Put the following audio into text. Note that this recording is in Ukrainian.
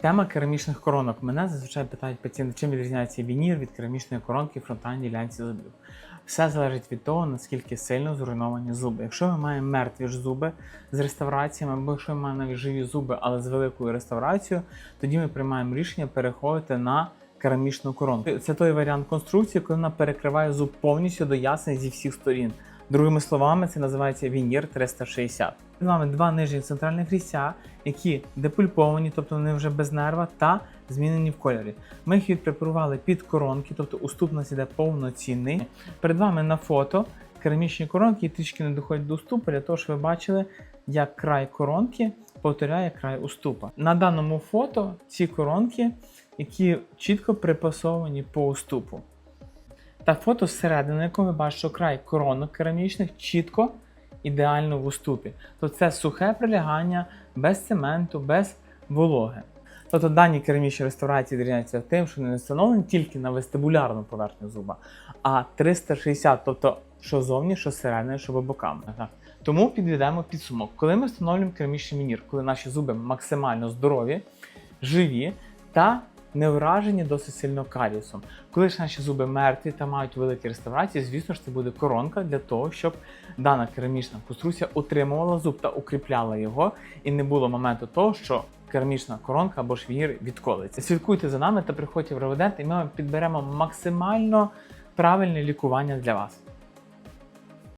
Тема керамічних коронок. Мене зазвичай питають пацієнти, чим відрізняється вінір від керамічної коронки в фронтальній ділянці зубів. Все залежить від того, наскільки сильно зруйновані зуби. Якщо ми маємо мертві ж зуби з реставраціями, або якщо ми маємо навіть живі зуби, але з великою реставрацією, тоді ми приймаємо рішення переходити на керамічну коронку. Це той варіант конструкції, коли вона перекриває зуб повністю до ясен зі всіх сторін. Другими словами, це називається вінір 360. З вами два нижні центральних різця, які депульповані, тобто вони вже без нерва, та змінені в кольорі. Ми їх відпрепарували під коронки, тобто уступ нас іде повноцінний. Перед вами на фото керамічні коронки трішки не доходять до уступу, для того, щоб ви бачили, як край коронки повторяє край уступа. На даному фото ці коронки, які чітко припасовані по уступу. Та фото зсередини, на якому ви бачите, край коронок керамічних чітко ідеально в уступі. То це сухе прилягання без цементу, без вологи. Тобто дані керамічні реставрації відрізняються тим, що вони не встановлені тільки на вестибулярну поверхню зуба, а 360, тобто що зовні, що зсередини, що по бокам. Тому підведемо підсумок. Коли ми встановлюємо керамічний вінір, коли наші зуби максимально здорові, живі та не вражені досить сильно карієсом. Коли ж наші зуби мертві та мають великі реставрації, звісно ж це буде коронка для того, щоб дана керамічна конструкція утримувала зуб та укріпляла його, і не було моменту того, що керамічна коронка або ж вінір відколиться. Слідкуйте за нами та приходьте в Реведент, і ми підберемо максимально правильне лікування для вас.